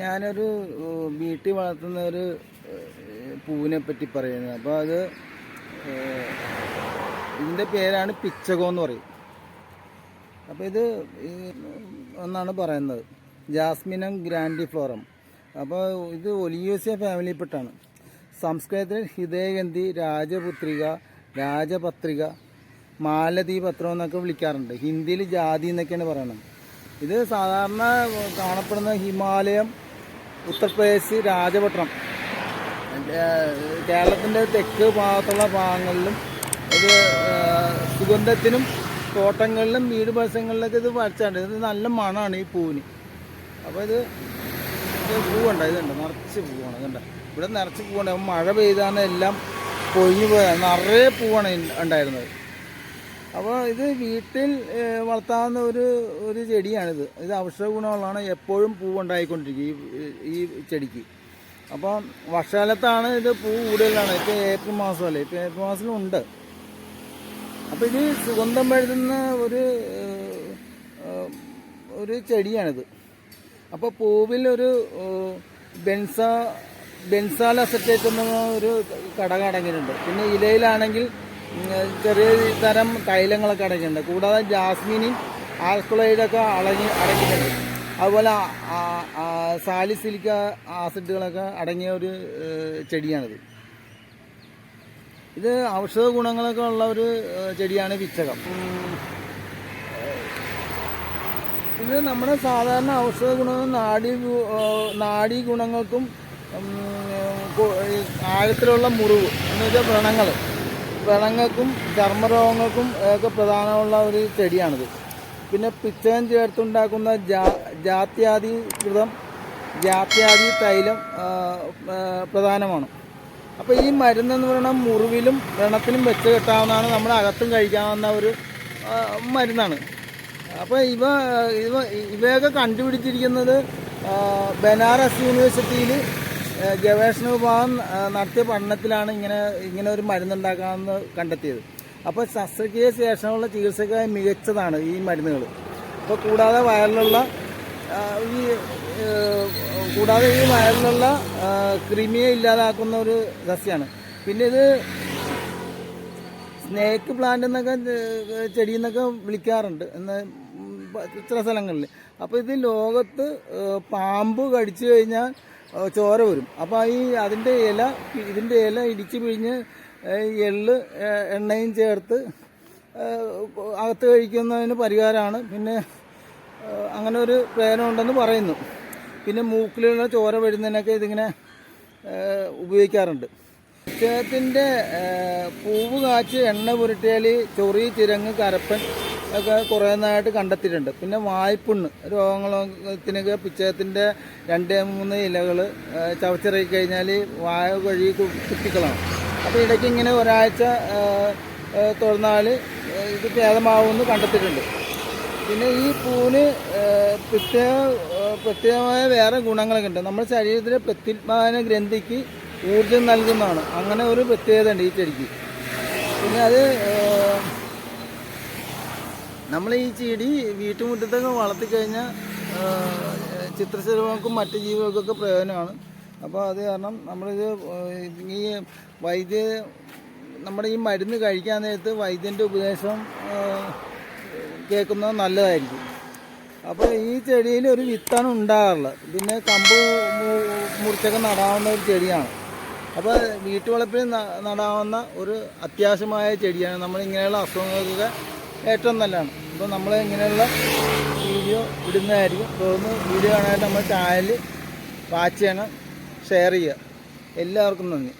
ഞാനൊരു വീട്ടിൽ വളർത്തുന്ന ഒരു പൂവിനെ പറ്റി പറയുന്നത് അപ്പോൾ അത് ഇതിന്റെ പേരാണ് പിച്ചകോ എന്ന് പറയും. അപ്പോൾ ഇത് എന്നാണ് പറയുന്നത്. ജാസ്മിനം ഗ്രാൻഡി ഫ്ലോറം അപ്പോൾ ഇത് ഒലിയോസിയ ഫാമിലിയിൽപ്പെട്ടാണ്. സംസ്കൃതത്തിൽ ഹിതയഗന്ധി രാജപുത്രിക രാജപത്രിക മാലതി പത്രം എന്നൊക്കെ വിളിക്കാറുണ്ട്. ഹിന്ദിയിൽ ജാതി എന്നൊക്കെയാണ് പറയുന്നത്. ഇത് സാധാരണ കാണപ്പെടുന്ന ഹിമാലയം ഉത്തർപ്രദേശ് രാജപട്ടണം. കേരളത്തിന്റെ തെക്ക് ഭാഗത്തുള്ള ഭാഗങ്ങളിലും ഇത് സുഗന്ധത്തിനും തോട്ടങ്ങളിലും വീട് പരിസരങ്ങളിലൊക്കെ ഇത് വരച്ചാണ്ട് ഇത് നല്ല മണമാണ് ഈ പൂവിന്. അപ്പോൾ ഇത് പൂവുണ്ട്. ഇതുണ്ട് നിറച്ച് പൂവാണ്. ഇതുണ്ട് ഇവിടെ നിറച്ച് പൂവുണ്ട് മഴ പെയ്താണ് എല്ലാം പൊഴിഞ്ഞു പോയാൽ നിറയെ പൂവാണ് ഉണ്ടായിരുന്നത്. അപ്പോൾ ഇത് വീട്ടിൽ വളർത്താവുന്ന ഒരു ഒരു ചെടിയാണിത്. ഇത് ഔഷധ ഗുണമുള്ളതാണ് എപ്പോഴും പൂവുണ്ടായിക്കൊണ്ടിരിക്കും ഈ ഈ ചെടിക്ക്. അപ്പോൾ വർഷകാലത്താണ് ഇത് പൂ കൂടുതലാണ്. ഇപ്പോൾ ഏപ്രിൽ മാസമല്ലേ ഇപ്പോൾ ഏപ്രിൽ മാസത്തിലുണ്ട് അപ്പോൾ ഇത് സുഗന്ധം പഴുതുന്ന ഒരു ഒരു ചെടിയാണിത്. അപ്പോൾ പൂവിൽ ഒരു ബെൻസ ബെൻസാല അസറ്റേറ്റ് എന്ന ഒരു ഘടകം അടങ്ങിയിട്ടുണ്ട് പിന്നെ ഇലയിലാണെങ്കിൽ ചെറിയ തരം തൈലങ്ങളൊക്കെ അടങ്ങിയിട്ടുണ്ട് കൂടാതെ ജാസ്മിനി ആൽക്കുളൈഡൊക്കെ അടങ്ങി അടങ്ങിയിട്ടുണ്ട് അതുപോലെ സാലിസിലിക്ക ആസിഡുകളൊക്കെ അടങ്ങിയ ഒരു ചെടിയാണിത്. ഇത് ഔഷധ ഗുണങ്ങളൊക്കെ ഉള്ള ഒരു ചെടിയാണ് പിച്ചകം ഉം, ഇത് നമ്മുടെ സാധാരണ ഔഷധ ഗുണവും നാഡി നാഡി ഗുണങ്ങൾക്കും ആഴത്തിലുള്ള മുറിവ് എന്ന് വെച്ചാൽ വ്രണങ്ങൾ വ്രണങ്ങൾക്കും ചർമ്മരോഗങ്ങൾക്കും ഒക്കെ പ്രധാനമുള്ള ഒരു ചെടിയാണിത്. പിന്നെ പിച്ചകം ചേർത്തുണ്ടാക്കുന്ന ജാ ജാത്യാദി തൈലം ആ, ആ, പ്രധാനമാണ്. അപ്പോൾ ഈ മരുന്നെന്ന് പറയുന്നത് മുറിവിലും വെള്ളത്തിലും വെച്ച് കെട്ടാവുന്നതാണ് നമ്മുടെ അകത്തും കഴിക്കാവുന്ന ഒരു മരുന്നാണ്. അപ്പോൾ ഇവ ഇവ ഇവയൊക്കെ കണ്ടുപിടിച്ചിരിക്കുന്നത് ബനാറസ് യൂണിവേഴ്സിറ്റിയിൽ ഗവേഷണ വിഭാഗം നടത്തിയ പഠനത്തിലാണ് ഇങ്ങനെ ഇങ്ങനെ ഒരു മരുന്നുണ്ടാക്കാമെന്ന് കണ്ടെത്തിയത്. അപ്പോൾ ശസ്ത്രക്രിയ ശേഷമുള്ള ചികിത്സക്കായി മികച്ചതാണ് ഈ മരുന്നുകൾ അപ്പോൾ കൂടാതെ വയറിലുള്ള ഈ കൂടാതെ ഈ വയറിലുള്ള ക്രിമിയെ ഇല്ലാതാക്കുന്ന ഒരു സസ്യമാണ് പിന്നെ ഇത് സ്നേക്ക് പ്ലാന്റ് എന്നൊക്കെ ചെടി എന്നൊക്കെ വിളിക്കാറുണ്ട്. എന്ന് ചില സ്ഥലങ്ങളിൽ അപ്പോൾ ഇത് ലോകത്ത് പാമ്പ് കടിച്ചു കഴിഞ്ഞാൽ ചോര വരും. അപ്പോൾ ഈ അതിന്റെ ഇല ഇതിന്റെ ഇല ഇടിച്ച് പിഴിഞ്ഞ് എള്ള് എണ്ണയും ചേർത്ത് അകത്ത് കഴിക്കുന്നതിന് പരിഹാരമാണ്. പിന്നെ അങ്ങനെ ഒരു പ്രയോജനം ഉണ്ടെന്ന് പറയുന്നു. പിന്നെ മൂക്കിലുള്ള ചോര വരുന്നതിനൊക്കെ ഇതിങ്ങനെ ഉപയോഗിക്കാറുണ്ട്. ഇദ്ദേഹത്തിന്റെ പൂവ് കാച്ച് എണ്ണ പുരട്ടിയാൽ ചൊറി ചിരങ്ങ് കരപ്പൻ ഒക്കെ കുറേ നാളായിട്ട് കണ്ടെത്തിയിട്ടുണ്ട്. പിന്നെ വായ്പുണ്ണ് രോഗങ്ങളൊക്കെ പിച്ചകത്തിന്റെ രണ്ട് മൂന്ന് ഇലകൾ ചവച്ചിറക്കി കഴിഞ്ഞാൽ വായ കഴുകി കുത്തിക്കളാണ്. കുത്തിക്കളാം അപ്പോൾ ഇടയ്ക്ക് ഇങ്ങനെ ഒരാഴ്ച തുറന്നാൽ ഇത് ഭേദമാവുമെന്ന് കണ്ടെത്തിയിട്ടുണ്ട്. പിന്നെ ഈ പൂവിന് പ്രത്യേക പ്രത്യേകമായ വേറെ ഗുണങ്ങളൊക്കെ ഉണ്ട്. നമ്മുടെ ശരീരത്തിലെ പ്രത്യുത്പാദന ഗ്രന്ഥിക്ക് ഊർജം നൽകുന്നതാണ്. അങ്ങനെ ഒരു പ്രത്യേകത ഉണ്ട് ഈ ചെടിക്ക്. പിന്നെ അത് നമ്മൾ ഈ ചെടി വീട്ടുമുറ്റത്തൊക്കെ വളർത്തിക്കഴിഞ്ഞാൽ കഴിഞ്ഞാൽ ചിത്രശലഭങ്ങൾക്കും മറ്റ് ജീവികൾക്കൊക്കെ പ്രയോജനമാണ്. അപ്പോൾ അത് കാരണം നമ്മളിത് ഈ വൈദ്യ നമ്മുടെ ഈ മരുന്ന് കഴിക്കാൻ നേരത്ത് വൈദ്യന്റെ ഉപദേശം കേൾക്കുന്നത് നല്ലതായിരിക്കും. അപ്പോൾ ഈ ചെടിയിൽ ഒരു വിത്താണ് ഉണ്ടാകാറുള്ളത്. പിന്നെ കമ്പ് മുറിച്ചൊക്കെ നടാവുന്ന ഒരു ചെടിയാണ്. അപ്പോൾ വീട്ടുവളപ്പിൽ നടാവുന്ന ഒരു അത്യാവശ്യമായ ചെടിയാണ്. നമ്മൾ ഇങ്ങനെയുള്ള അസുഖങ്ങൾക്കൊക്കെ ഏറ്റവും നല്ലതാണ്. അപ്പോൾ നമ്മൾ ഇങ്ങനെയുള്ള വീഡിയോ ഇടുന്നതായിരിക്കും. തുടർന്ന് വീഡിയോ കാണാനായിട്ട് നമ്മൾ ചാനൽ വാച്ച് ചെയ്യണം. ഷെയർ ചെയ്യുക. എല്ലാവർക്കും നന്ദി.